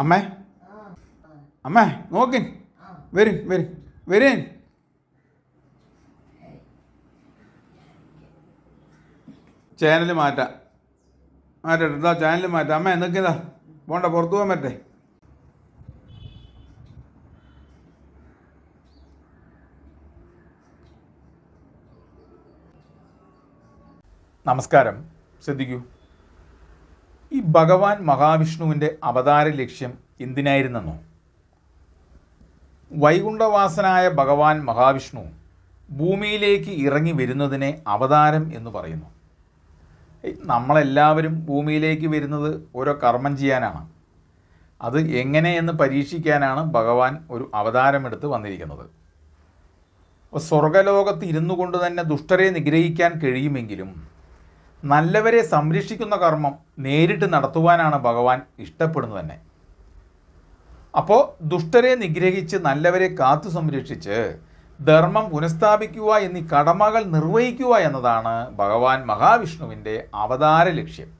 അമ്മേ. അമ്മേ നോക്കിൻ വരും വരും വരും. ചാനൽ മാറ്റാം. മാറ്റട്ടെ ഇതാ ചാനൽ മാറ്റാം. അമ്മ നിൽക്കിതാ പോണ്ട പുറത്തു പോകാൻ പറ്റേ. നമസ്കാരം. ശ്രദ്ധിക്കൂ. ഈ ഭഗവാൻ മഹാവിഷ്ണുവിന്റെ അവതാര ലക്ഷ്യം എന്തിനായിരുന്നെന്നോ? വൈകുണ്ഠവാസനായ ഭഗവാൻ മഹാവിഷ്ണു ഭൂമിയിലേക്ക് ഇറങ്ങി വരുന്നതിനെ അവതാരം എന്ന് പറയുന്നു. നമ്മളെല്ലാവരും ഭൂമിയിലേക്ക് വരുന്നത് ഓരോ കർമ്മം ചെയ്യാനാണ്. അത് എങ്ങനെയെന്ന് പരീക്ഷിക്കാനാണ് ഭഗവാൻ ഒരു അവതാരമെടുത്ത് വന്നിരിക്കുന്നത്. സ്വർഗലോകത്ത് ഇരുന്നു കൊണ്ട് തന്നെ ദുഷ്ടരെ നിഗ്രഹിക്കാൻ കഴിയുമെങ്കിലും നല്ലവരെ സംരക്ഷിക്കുന്ന കർമ്മം നേരിട്ട് നടത്തുവാനാണ് ഭഗവാൻ ഇഷ്ടപ്പെടുന്നത് തന്നെ അപ്പോൾ ദുഷ്ടരെ നിഗ്രഹിച്ച് നല്ലവരെ കാത്തു സംരക്ഷിച്ച് ധർമ്മം പുനഃസ്ഥാപിക്കുക എന്നീ കടമകൾ നിർവഹിക്കുക എന്നതാണ് ഭഗവാൻ മഹാവിഷ്ണുവിന്റെ അവതാര ലക്ഷ്യം.